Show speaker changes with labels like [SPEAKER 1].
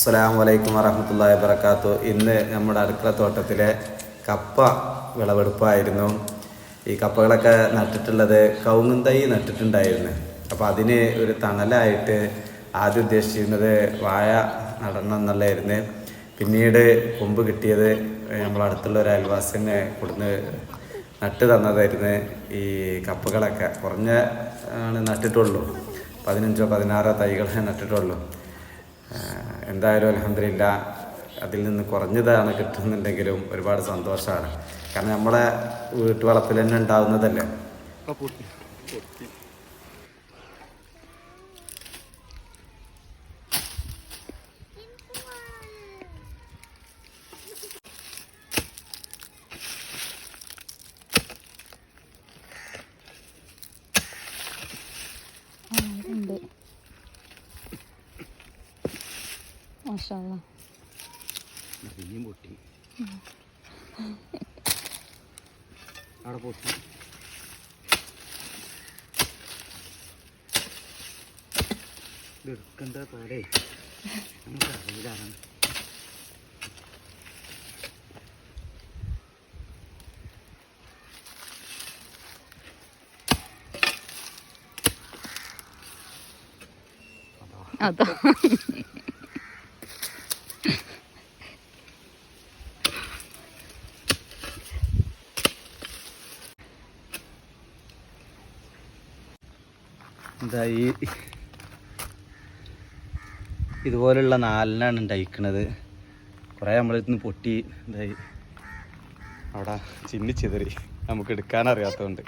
[SPEAKER 1] അസ്സലാമു വലൈക്കും വറഹമത്തല്ലാ വബർക്കാത്തു ഇന്ന് നമ്മുടെ അടുക്കള തോട്ടത്തിലെ കപ്പ വിളവെടുപ്പായിരുന്നു. ഈ കപ്പകളൊക്കെ നട്ടിട്ടുള്ളത് കവുങ്ങും തൈ നട്ടിട്ടുണ്ടായിരുന്നു. അപ്പോൾ അതിന് ഒരു തണലായിട്ട് ആദ്യം ഉദ്ദേശിച്ചിരുന്നത് വാഴ നടണം എന്നുള്ളതായിരുന്നു പിന്നീട് കൊമ്പ് കിട്ടിയത് നമ്മളടുത്തുള്ള ഒരു അയൽവാസിനെ കൊടുന്ന് നട്ട് തന്നതായിരുന്നു ഈ കപ്പകളൊക്കെ. കുറഞ്ഞ ആണ് നട്ടിട്ടുള്ളൂ. പതിനഞ്ചോ പതിനാറോ തൈകളെ നട്ടിട്ടുള്ളൂ. എന്തായാലും അലഹമില്ല അതിൽ നിന്ന് കുറഞ്ഞതാണ് കിട്ടുന്നുണ്ടെങ്കിലും ഒരുപാട് സന്തോഷമാണ്. കാരണം നമ്മുടെ വീട്ടുവളപ്പിൽ തന്നെ ഉണ്ടാവുന്നതല്ലേ?
[SPEAKER 2] പിന്നെയും പൊട്ടി. അവിടെ പൊട്ടി. എടുക്കണ്ട പാടേ. നമുക്ക് അറിയില്ലാണ്
[SPEAKER 3] അതാ.
[SPEAKER 2] എന്താ ഈ ഇതുപോലുള്ള നാലിനാണ് ഉണ്ടായിക്കണത്. കുറേ നമ്മളിന്ന് പൊട്ടി എന്തായി അവിടെ ചിന്നി ചിതറി. നമുക്ക് എടുക്കാൻ അറിയാത്തതുകൊണ്ട്